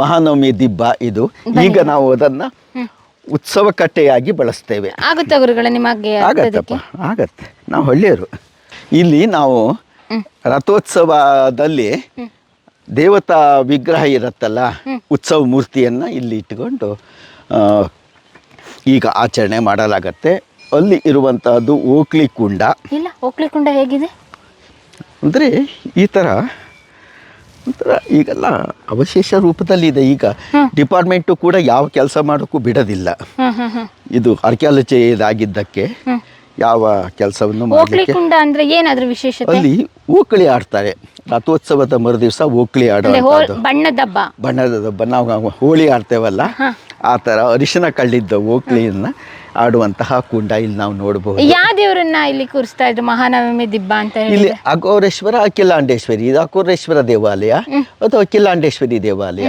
ಮಹಾನವಮಿ ದಿಬ್ಬ ಇದು. ಈಗ ನಾವು ಅದನ್ನ ಉತ್ಸವ ಕಟ್ಟೆಯಾಗಿ ಬಳಸ್ತೇವೆ. ಆಗುತ್ತೆ ಗುರುಗಳೇ ನಿಮಗೆ ಆಗತ್ತಪ್ಪ ಆಗತ್ತೆ. ನಾವು ಹಳ್ಳಿಯರು. ಇಲ್ಲಿ ನಾವು ರಥೋತ್ಸವದಲ್ಲಿ ದೇವತಾ ವಿಗ್ರಹ ಇರುತ್ತಲ್ಲ ಉತ್ಸವ ಮೂರ್ತಿಯನ್ನು ಇಲ್ಲಿ ಇಟ್ಟುಕೊಂಡು ಈಗ ಆಚರಣೆ ಮಾಡಲಾಗತ್ತೆ. ಅಲ್ಲಿ ಇರುವಂತಹದ್ದು ಓಕ್ಲಿ ಕುಂಡ ಇಲ್ಲ ಹೋಗ್ಲಿಕ್ಕುಂಡ ಹೇಗಿದೆ? ಅಂದರೆ ಈ ಥರ ಒಂಥರ ಈಗೆಲ್ಲ ಅವಶೇಷ ರೂಪದಲ್ಲಿ ಇದೆ ಈಗ ಡಿಪಾರ್ಟ್ಮೆಂಟು ಕೂಡ ಯಾವ ಕೆಲಸ ಮಾಡೋಕ್ಕೂ ಬಿಡೋದಿಲ್ಲ. ಇದು ಆರ್ಕಿಯಾಲಜಿ ಇದಾಗಿದ್ದಕ್ಕೆ ಯಾವ ಕೆಲಸವನ್ನು ಮಾಡಲಿಕ್ಕೆ ಅಂದ್ರೆ ಏನಾದ್ರೂ ವಿಶೇಷತೆ? ಅಲ್ಲಿ ಓಕಳಿ ಆಡ್ತಾರೆ. ರಥೋತ್ಸವದ ಮರುದಿವಸ ಓಕಳಿ ಆಡೋದು ಬಣ್ಣದ ಹಬ್ಬ. ಬಣ್ಣದ ಹಬ್ಬ. ನಾವು ಹೋಳಿ ಆಡ್ತೇವಲ್ಲ. ಆ ಥರ ಅರಿಶಿನ ಕಳ್ಳಿದ್ದ ಓಕ್ಲಿಯನ್ನ ಆಡುವಂತಹ ಕುಂಡ ಇಲ್ಲಿ ನಾವು ನೋಡಬಹುದು ಯಾವ ದೇವರನ್ನ ಇಲ್ಲಿ ಕೂರಿಸ್ತಾ ಇದ್ರು? ಮಹಾನವಮಿ ದಿಬ್ಬ ಅಂತ ಹೇಳಿ ಇಲ್ಲಿ ಅಘೋರೇಶ್ವರ ಅಖಿಲಾಂಡೇಶ್ವರಿ ಇದು ಅಘೋರೇಶ್ವರ ದೇವಾಲಯ ಅಥವಾ ಅಖಿಲಾಂಡೇಶ್ವರಿ ದೇವಾಲಯ?